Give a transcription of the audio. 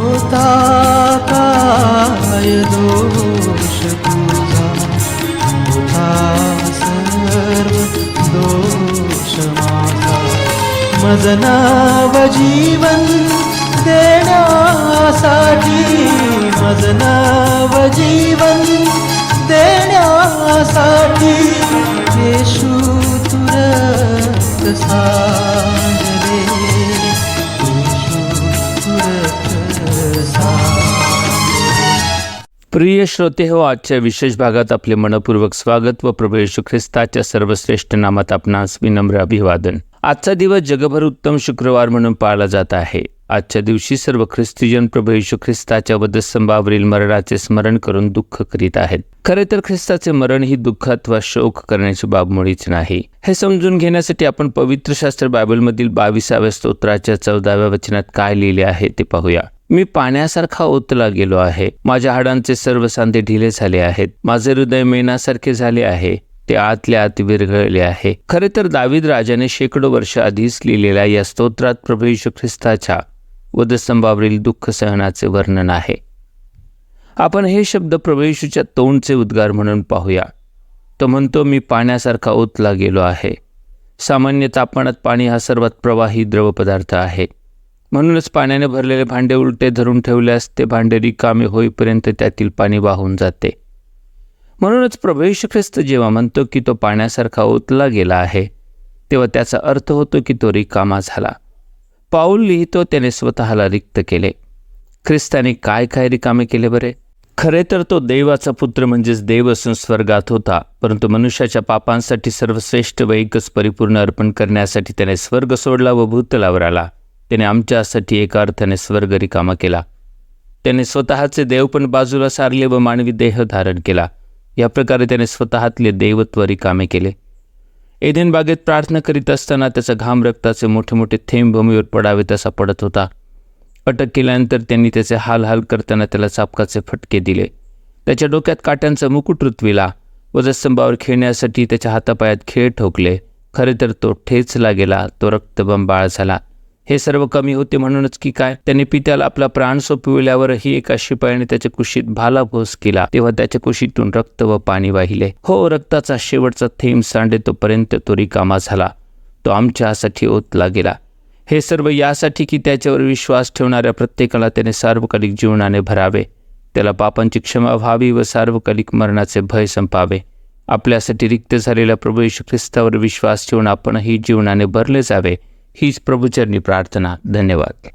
होता काय दोष तुझा होता सर्व दोष माझा मजनाव जीवन देण्यासाठी मजनाव जीवन देण्यासाठी प्रिय श्रोते हो आजच्या विशेष भागात आपले मनपूर्वक स्वागत व प्रभू येशू ख्रिस्ताच्या सर्वश्रेष्ठ नामात आपणास विनम्र अभिवादन. आजचा दिवस जगभर उत्तम शुक्रवार म्हणून पाळला जात आहे. आजच्या दिवशी सर्व ख्रिस्तीजन प्रभू येशू ख्रिस्ताच्या वधस्तंभावरील मरणाचे स्मरण करून दुःख करीत आहेत. खरे तर ख्रिस्ताचे मरण ही दुःख अथवा शोक करण्याची बाब मुळीच नाही. हे समजून घेण्यासाठी आपण पवित्र शास्त्र बायबलमधील बावीसाव्या स्तोत्राच्या चौदाव्या वचनात काय लिहिले आहे ते पाहूया. मी पाण्यासारखा ओतला गेलो आहे. माझ्या हाडांचे सर्व सांधे ढिले झाले आहेत. माझे हृदय मेणासारखे झाले आहे. ते आतल्या आत विरघळले आहे. खरे तर दावीद राजाने शेकडो वर्ष आधीच लिहिलेल्या या स्तोत्रात प्रभू यशू ख्रिस्ताच्या वधस्तंभावरील दुःख सहनाचे वर्णन आहे. आपण हे शब्द प्रभू येशूच्या तोंडचे उद्गार म्हणून पाहूया. तो म्हणतो मी पाण्यासारखा ओतला गेलो आहे. सामान्य तापमानात पाणी हा सर्वात प्रवाही द्रव पदार्थ आहे. म्हणूनच पाण्याने भरलेले भांडे उलटे धरून ठेवल्यास ते भांडे रिकामे होईपर्यंत त्यातील पाणी वाहून जाते. म्हणूनच प्रभू येशू ख्रिस्त जेव्हा म्हणतो की तो पाण्यासारखा ओतला गेला आहे तेव्हा त्याचा अर्थ होतो की तो रिकामा झाला. पाऊल लिहितो त्याने स्वतःला रिक्त केले. ख्रिस्ताने काय काय रिकामे केले बरे? खरे तर तो देवाचा पुत्र म्हणजेच देव असून स्वर्गात होता परंतु मनुष्याच्या पापांसाठी सर्वश्रेष्ठ व एकच परिपूर्ण अर्पण करण्यासाठी त्याने स्वर्ग सोडला व भूतलावर आला. त्याने आमच्यासाठी एका अर्थाने स्वर्ग रिकामा केला. त्याने स्वतःचे देव पण बाजूला सारले व मानवी देह धारण केला. या प्रकारे त्याने स्वतःतले देवत्व रिकामे केले. एदेन बागेत प्रार्थना करीत असताना त्याचा घाम रक्ताचे मोठे मोठे थेंब भूमीवर पडावे तसा पडत होता. अटक केल्यानंतर त्यांनी त्याचे हाल हाल करताना त्याला चापकाचे फटके दिले. त्याच्या डोक्यात काट्यांचा मुकुट रुतविला वजस्तंभावर खेळण्यासाठी त्याच्या हातापायात खेळ ठोकले. खरे तर तो ठेचला गेला तो रक्तबंबाळ झाला. हे सर्व कमी होते म्हणूनच की काय? त्याने पित्याला आपला प्राण सोपविल्यावरही एका शिपायाने त्याच्या कुशीत भालाभोस केला. तेव्हा त्याच्या कुशीतून रक्त व पाणी वाहिले. हो रक्ताचा शेवटचा थेंब सांडे तोपर्यंत तो रिकामा झाला. तो आमच्यासाठी ओतला गेला. हे सर्व यासाठी की त्याच्यावर विश्वास ठेवणाऱ्या प्रत्येकाला त्याने सार्वकालिक जीवनाने भरावे. त्याला पापांची क्षमा व्हावी व सार्वकालिक मरणाचे भय संपावे. आपल्यासाठी रिक्त झालेल्या प्रभू ख्रिस्तावर विश्वास ठेवून आपणही जीवनाने भरले जावे. हीच प्रभुचरणी प्रार्थना धन्यवाद